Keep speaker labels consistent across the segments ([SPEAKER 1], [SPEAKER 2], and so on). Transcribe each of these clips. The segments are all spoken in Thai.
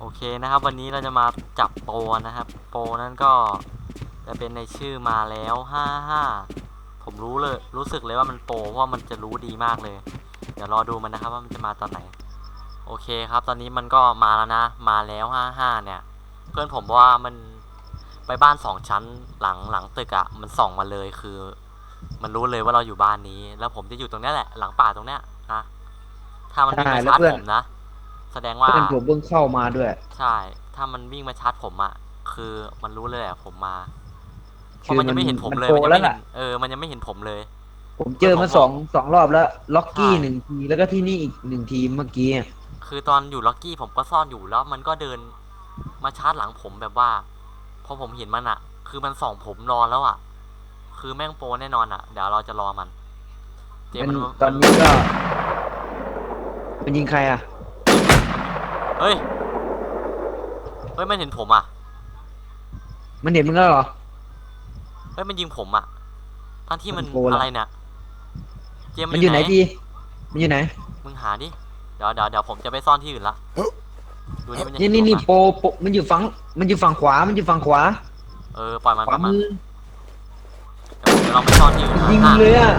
[SPEAKER 1] โอเคนะครับ วันนี้เราจะมาจับโปรนะครับ โปรนั้นก็จะเป็นในชื่อมาแล้วห้าห้าผมรู้เลยรู้สึกเลยว่ามันโปรเพราะว่ามันจะรู้ดีมากเลย เดี๋ยวรอดูมันนะครับว่ามันจะมาตอนไหน โอเคครับ ตอนนี้มันก็มาแล้วนะ มาแล้วห้าห้าเนี่ย เพื่อนผมว่ามันไปบ้านสองชั้นหลังหลังตึกอะ่ะมันส่องมาเลยคือ มันรู้เลยว่าเราอยู่บ้านนี้ แล้วผมจะอยู่ตรงเนี้ยแหละ หลังป่าตรงเนี้ยนะถ้ามันวิ่ง
[SPEAKER 2] ใช่
[SPEAKER 1] มา
[SPEAKER 2] แล้ว
[SPEAKER 1] ชาร์จ
[SPEAKER 2] เพื่อน
[SPEAKER 1] ผมนะ แสดงว่า
[SPEAKER 2] เพื่อนผมเพิ่งเข้ามาด้วย
[SPEAKER 1] ใช่ ถ้ามันวิ่งมาชาร์จผมอะคือมันรู้เลยอะผมมา เพ
[SPEAKER 2] คือ
[SPEAKER 1] ราะมันยังไม่เห็นผม
[SPEAKER 2] มัน
[SPEAKER 1] เลย
[SPEAKER 2] โปร
[SPEAKER 1] มันยังไม่
[SPEAKER 2] แล้ว
[SPEAKER 1] เห็
[SPEAKER 2] ล่ะ
[SPEAKER 1] นเออ มันยังไม่เห็นผมเลย
[SPEAKER 2] ผมเจอมาสองสองรอบแล้ว ล็อกกี้
[SPEAKER 1] ใช่
[SPEAKER 2] หนึ่งที แล้วก็ที่นี่อีกหนึ่งทีเมื่อกี้อะ
[SPEAKER 1] คือตอนอยู่ล็อกกี้ผมก็ซ่อนอยู่แล้ว มันก็เดินมาชาร์จหลังผมแบบว่า พอผมเห็นมันอะคือมันส่องผมนอนแล้วอะคือแม่งโปรแน่นอนอะเดี๋ยวเราจะรอมัน เจม
[SPEAKER 2] มัน
[SPEAKER 1] มัน
[SPEAKER 2] ตอนนี้ก็ มันยิงใครอะ
[SPEAKER 1] เฮ้ย เฮ้ย มันเห็นผมอะ
[SPEAKER 2] มันเห็นมึงแล้วเหรอ
[SPEAKER 1] เฮ้ย มันยิงผมอะทั้งที่มัน
[SPEAKER 2] มันโปรละ
[SPEAKER 1] อะไรเนี่ยเจม
[SPEAKER 2] มันอยู่ไหนทีมันอยู่ไหน
[SPEAKER 1] มึงหาดิ เดี๋ยวเดี๋ยวเดี๋ยวผมจะไปซ่อนที่อื่นละ ดูนี่มันจะ
[SPEAKER 2] นี่
[SPEAKER 1] เห็
[SPEAKER 2] นี่
[SPEAKER 1] ผม
[SPEAKER 2] นี่
[SPEAKER 1] อะ
[SPEAKER 2] โปรโปรมันอยู่ฝั่ง มันอยู่ฝั่งขวา มันอยู่ฝั่งขวา
[SPEAKER 1] เออ ปล่อยมัน
[SPEAKER 2] ข
[SPEAKER 1] ปล่
[SPEAKER 2] วา
[SPEAKER 1] อยมัน
[SPEAKER 2] มือ
[SPEAKER 1] เดี๋ยวผมจะลองไปซ่อนที่อื่น
[SPEAKER 2] ยิง
[SPEAKER 1] อะ
[SPEAKER 2] เลยอะ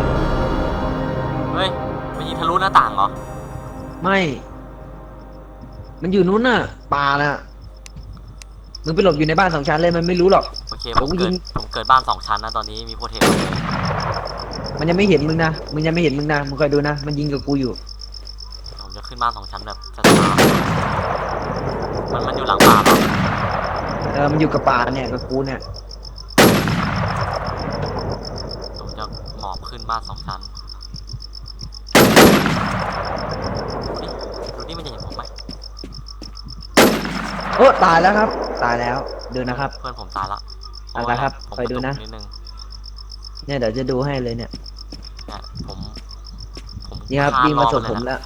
[SPEAKER 1] เฮ้ย มันยิงทะลุหน้าต่างเหรอ
[SPEAKER 2] ไม่ มันอยู่นู้นน่ะป่าน่ะมึงไปหลบอยู่ในบ้านสองชั้นเลยมันไม่รู้หรอก
[SPEAKER 1] โอเค
[SPEAKER 2] ผ
[SPEAKER 1] ผมม
[SPEAKER 2] ยิ
[SPEAKER 1] เกิด
[SPEAKER 2] ง
[SPEAKER 1] ผมเกิดบ้านสองชั้นนะตอนนี้มีโปรเทคเลย
[SPEAKER 2] มันยังไม่เห็นมึงนะมึงยังไม่เห็นมึงนะมึงคอยดูนะมันยิงกับกูอยู่
[SPEAKER 1] ผมจะขึ้นบ้านสองชั้นแบบช้าๆมันมันอยู่หลังป่าปะ
[SPEAKER 2] เออมันอยู่กับป่าเนี่ยกับกูเนี่ย
[SPEAKER 1] ผมจะหมอบขึ้นบ้านสองชั้น ดูดิ ดูดิมันจะเห็นผมไหม
[SPEAKER 2] โอ้ตายแล้วครับ ตายแล้วดูนะครับ
[SPEAKER 1] เพื่อนผมตายละ
[SPEAKER 2] เอาละครับ
[SPEAKER 1] ผม
[SPEAKER 2] ไปดูนะ
[SPEAKER 1] กรตุกนิดนึง
[SPEAKER 2] เนี่ยเดี๋ยวจะดูให้เลยเนี่ย
[SPEAKER 1] เนี่ยผมผม
[SPEAKER 2] นี่ครับ
[SPEAKER 1] คาน
[SPEAKER 2] วิ่งมา
[SPEAKER 1] อ
[SPEAKER 2] สบ
[SPEAKER 1] น
[SPEAKER 2] ผม
[SPEAKER 1] เลยนะ
[SPEAKER 2] แล้ว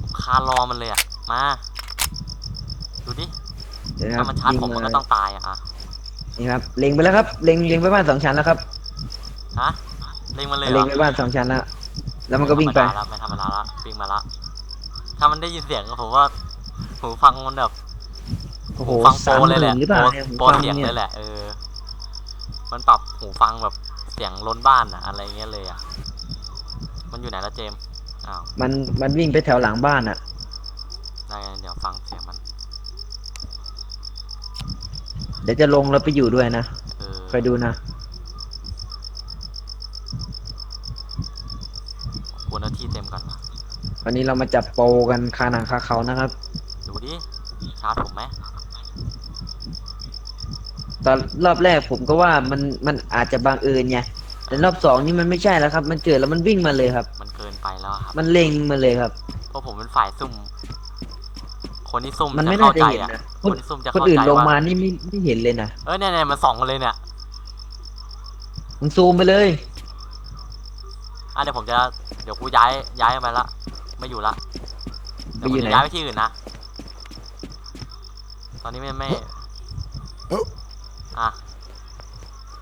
[SPEAKER 1] ผมคานรอมันเลยอะมา ดูดิ
[SPEAKER 2] เดี๋ยวนะค
[SPEAKER 1] ถ้า
[SPEAKER 2] รับ
[SPEAKER 1] มันชาร์จ
[SPEAKER 2] วิ่ง
[SPEAKER 1] ผมมัน
[SPEAKER 2] มา
[SPEAKER 1] ก็ต้องตายอะอะ
[SPEAKER 2] นี่ครับเล็งไปแล้วครับเล็งเล็งไปบ้านสองชั้นแล้วครับ
[SPEAKER 1] ฮะเล็งมันเลยเหร
[SPEAKER 2] เล็
[SPEAKER 1] อง
[SPEAKER 2] ไปบ้านสองชั้นแล้วแล้วมันก็วิ่งไป
[SPEAKER 1] ม่ธรรมดาละไม่ธรรมดาละวิ่งมาละ ถ้ามันได้ยินเสียงผมว่า หูฟังมันแบบ
[SPEAKER 2] โอ้โห
[SPEAKER 1] หูฟังโป
[SPEAKER 2] สาม
[SPEAKER 1] ร
[SPEAKER 2] ห
[SPEAKER 1] เลยแห
[SPEAKER 2] มื่
[SPEAKER 1] ละ
[SPEAKER 2] นหรือเป
[SPEAKER 1] โป
[SPEAKER 2] ล่ารเนี่ยหู
[SPEAKER 1] โปร
[SPEAKER 2] ฟัง
[SPEAKER 1] เสียง
[SPEAKER 2] เนี่
[SPEAKER 1] เลยยแหละ เออ มันปรับหูฟังแบบเสียงล้นบ้านอะอะไรเงี้ยเลยอะมันอยู่ไหนละเจมส์อ้าว
[SPEAKER 2] มันมันวิ่งไปแถวหลังบ้านอะ
[SPEAKER 1] ได้ไงเดี๋ยวฟังเสียงมัน
[SPEAKER 2] เดี๋ยวจะลงแล้วไปอยู่ด้วยนะ
[SPEAKER 1] เออ
[SPEAKER 2] คอยดูนะ
[SPEAKER 1] ควรเอาที่เต็มก่อนวะ
[SPEAKER 2] วันนี้เรามาจับโปรกันคาหนังคาเขานะครับ
[SPEAKER 1] ดูดิ ชาร์จผมไหม
[SPEAKER 2] ตอนรอบแรกผมก็ว่ามันมันอาจจะบังเอิญไงแต่รอบสองนี่มันไม่ใช่แล้วครับ มันเกิดแล้วมันวิ่งมาเลยครับ
[SPEAKER 1] มันเกินไปแล้วอะครับ
[SPEAKER 2] มันเล็งมาเลยครับ
[SPEAKER 1] เพราะผมเป็นฝ่ายซุ่ม คนที่ซุ่ม
[SPEAKER 2] มัน
[SPEAKER 1] จะ
[SPEAKER 2] ไม่น่า
[SPEAKER 1] เข้า
[SPEAKER 2] จะ
[SPEAKER 1] ใจ
[SPEAKER 2] เห็น
[SPEAKER 1] อะ
[SPEAKER 2] นะ
[SPEAKER 1] ค
[SPEAKER 2] คน
[SPEAKER 1] นที่ซุ่มจะ
[SPEAKER 2] คน
[SPEAKER 1] เข้า
[SPEAKER 2] อื่น
[SPEAKER 1] ใจ
[SPEAKER 2] ลงมา
[SPEAKER 1] ว่า
[SPEAKER 2] นี่ไม่ไม่เห็นเลยนะ
[SPEAKER 1] เอ้ยเนี่ยเนี่ยมันส่องมาเลยเนี่ย
[SPEAKER 2] มึงซูมไปเลย
[SPEAKER 1] อะเดี๋ยวผมจะเดี๋ยวกูย้ายย้ายไปละไม่อยู่ละ
[SPEAKER 2] ไป
[SPEAKER 1] เดี๋ยว
[SPEAKER 2] อ
[SPEAKER 1] ผม
[SPEAKER 2] ยู่ไหน
[SPEAKER 1] จะย้ายไปที่อื่นนะ ตอนนี้ไม่ไม่อะ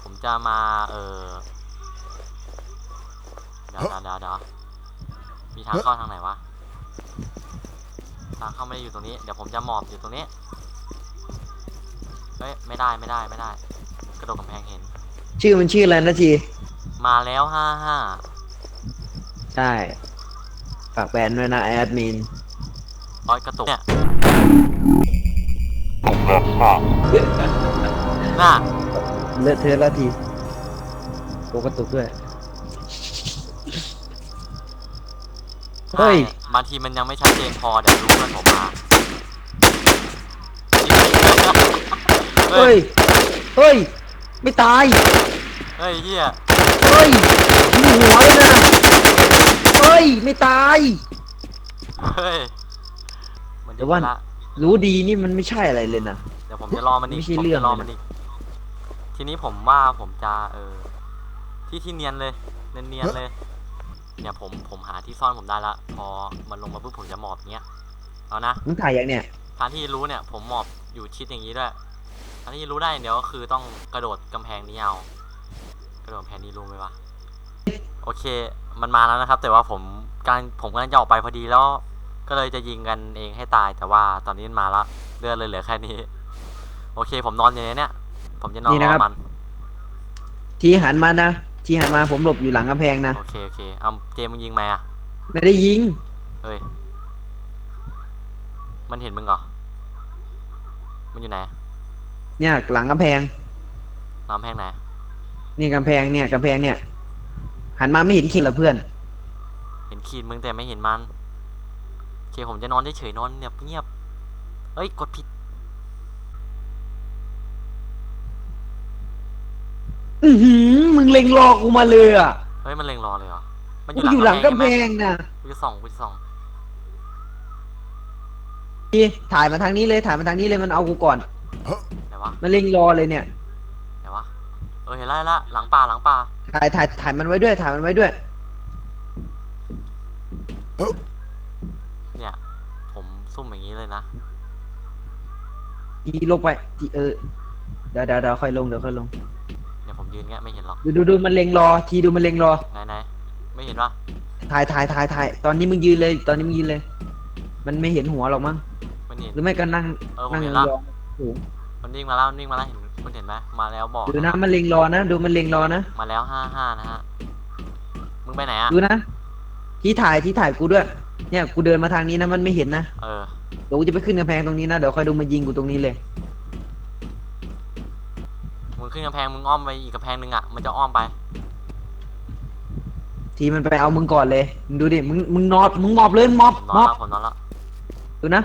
[SPEAKER 1] ผมจะมา เออเดี๋ยวเดี๋ยวเดี๋ยวเดี๋ยวมีทางเข้าทางไหนวะ ทางเข้าไม่ได้อยู่ตรงนี้ เดี๋ยวผมจะหมอบอยู่ตรงนี้เฮ้ย ไม่ได้ไม่ได้ไม่ได้ กระโดดกำแพงเห็น
[SPEAKER 2] ชื่อมันชื่ออะไรนะที
[SPEAKER 1] มาแล้วห้าห้า
[SPEAKER 2] ใช่ ฝากแบรนด์ด้วยนะแอดมิน
[SPEAKER 1] ร้อยกระตุกเนี่ยน่า
[SPEAKER 2] เลอะเทอะแล้วทีโกกระตุกด้วย เฮ้ย
[SPEAKER 1] ใช่บางทีมันยังไม่ชัดเจนพอเดี๋ยวรู้เพื่อนผมมาเฮ้
[SPEAKER 2] เฮ้
[SPEAKER 1] ย
[SPEAKER 2] ยเฮ้ย ไม่ตาย
[SPEAKER 1] เฮ้ยเฮีย
[SPEAKER 2] เฮ้ยมีหัวเลยนะ เฮ้ย ไม่ตาย
[SPEAKER 1] เฮ้ย มัน
[SPEAKER 2] เดี๋ยวว่า
[SPEAKER 1] ละ
[SPEAKER 2] รู้ดีนี่มันไม่ใช่อะไรเลยนะ
[SPEAKER 1] เดี๋ยวผมจะรอมันอีก
[SPEAKER 2] ไม่ใช่
[SPEAKER 1] ผม
[SPEAKER 2] เรื่อง
[SPEAKER 1] จะรอ
[SPEAKER 2] เลยนะ
[SPEAKER 1] มันอีก ทีนี้ผมว่าผมจะเออที่ที่เนียนเลยเนียนเนียนๆเลย เนี่ยผมผมหาที่ซ่อนผมได้ละ พอมันลงมาปุ๊บผมจะหมอบอย่างเงี้ยเอานะ
[SPEAKER 2] มึงถ่ายอย่างเนี่ย
[SPEAKER 1] ทางที่รู้เนี่ยผมหมอบอยู่ชิดอย่างนี้ด้วยทางที่รู้ได้อย่างเดียวก็คือต้องกระโดดกำแพงนี้เอา กระโดดกำแพงนี้รู้ไหมวะ โอเค มันมาแล้วนะครับ แต่ว่าผมกำลังผมกำลังจะออกไปพอดีแล้ว ก็เลยจะยิงกันเองให้ตายแต่ว่าตอนนี้มันมาละเลือดเลยเหลือแค่นี้ โอเค ผมนอนอยู่ในเนี้ยผมจะนอน
[SPEAKER 2] นี่
[SPEAKER 1] ร
[SPEAKER 2] นะ
[SPEAKER 1] อ
[SPEAKER 2] ครับ
[SPEAKER 1] มัน
[SPEAKER 2] ทีหันมานะ ทีหันมาผมหลบอยู่หลังกำแพงนะ
[SPEAKER 1] โอเคโอเคเอาเจมมึงยิงไหมอะ
[SPEAKER 2] ไม่ได้ยิง
[SPEAKER 1] เฮ้ย มันเห็นมึงเหรอ มันอยู่ไหน
[SPEAKER 2] เนี่ยหลังกำแพง
[SPEAKER 1] น้ำแห้งไหน
[SPEAKER 2] นี่กำแพงเนี่ยกำแพงเนี่ย หันมาไม่เห็นขีดเหรอเพื่อน
[SPEAKER 1] เห็นขีดมึงแต่ไม่เห็นมัน โอเคผมจะนอนเฉยๆนอนเงียบเงียบเฮ้ย กดผิด
[SPEAKER 2] อือหือมึงเล็งรอกูมาเลยอะ
[SPEAKER 1] เฮ้ยมันเล็งรอเลยเหรอมันอ
[SPEAKER 2] กู
[SPEAKER 1] ยู่
[SPEAKER 2] อยู่หลังกำแพ
[SPEAKER 1] ใช่ไหม
[SPEAKER 2] งนะ
[SPEAKER 1] กูจะส่องกูจะส่อง
[SPEAKER 2] ทีถ่ายมาทางนี้เลยถ่ายมาทางนี้เลยมันเอากูก่อน
[SPEAKER 1] ไหนวะ
[SPEAKER 2] มันเล็งรอเลยเนี่ย
[SPEAKER 1] ไหนวะเออเห็นแล้วเห็นแล้วหลังป่าหลังป่า
[SPEAKER 2] ถ่ายถ่ายถ่ายมันไว้ด้วยถ่ายมันไว้ด้วย
[SPEAKER 1] เนี่ยผม ซุ่มอย่างนี้เลยนะ
[SPEAKER 2] ทีลงไปทีเออเดี๋ยวเดี๋ยวเดี๋ยวค่อยลงเดี๋ยวค่อยลง
[SPEAKER 1] เนี่ยผมยืนเงี้ยไม่เห็นหรอก
[SPEAKER 2] ดูดูดูมันเล็งรอทีดูมันเล็งรอ
[SPEAKER 1] ไหนไหนไม่เห็นปะ
[SPEAKER 2] ถ่ายถ่ายถ่ายถ่ายตอนนี้มึงยืนเลย ตอนนี้มึงยืนเลย มันไม่เห็นหัวหรอกมั้ง
[SPEAKER 1] มันเห็น
[SPEAKER 2] หรือไม่ก็นั่ง
[SPEAKER 1] เออผม
[SPEAKER 2] นั่ง
[SPEAKER 1] เห็น
[SPEAKER 2] ย
[SPEAKER 1] ละ
[SPEAKER 2] องๆโอ้โห
[SPEAKER 1] มันวิ่งมาแล้วมันวิ่งมาแล้วเห็นคุณเห็นไหมมาแล้วบอก
[SPEAKER 2] ดูนะมันเล็งรอนะดูมันเล็งรอนะ
[SPEAKER 1] มาแล้วห้าห้านะฮะ มึงไปไหนอะ
[SPEAKER 2] ดูนะที่ถ่ายที่ถ่ายกูด้วย เนี่ยกูเดินมาทางนี้นะมันไม่เห็นนะ
[SPEAKER 1] เออ
[SPEAKER 2] เดี๋ยวกูจะไปขึ้นกำแพงตรงนี้นะเดี๋ยวค่อยดูมันยิงกูตรงนี้เลย
[SPEAKER 1] มึงขึ้นกำแพงมึงอ้อมไปอีกกำแพงหนึ่งอะ มันจะอ้อมไป
[SPEAKER 2] ทีมันไปเอามึงก่อนเลยมึงดูดิมึงมึงนอนมึงมอบเลยมอบ
[SPEAKER 1] ผมนอน
[SPEAKER 2] มอบ
[SPEAKER 1] แล้วผมนอนแล้ว
[SPEAKER 2] ดูนะ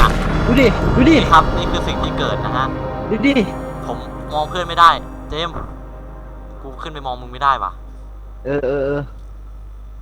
[SPEAKER 1] อะ
[SPEAKER 2] ดูดิดูดิ
[SPEAKER 1] นี่ครับนี่คือสิ่งที่เกิดนะฮะ
[SPEAKER 2] ดูดิ
[SPEAKER 1] ผมมองเพื่อนไม่ได้ เจมส์กูขึ้นไปมองมึงไม่ได้ว่ะ
[SPEAKER 2] เออเออเออ
[SPEAKER 1] โอเค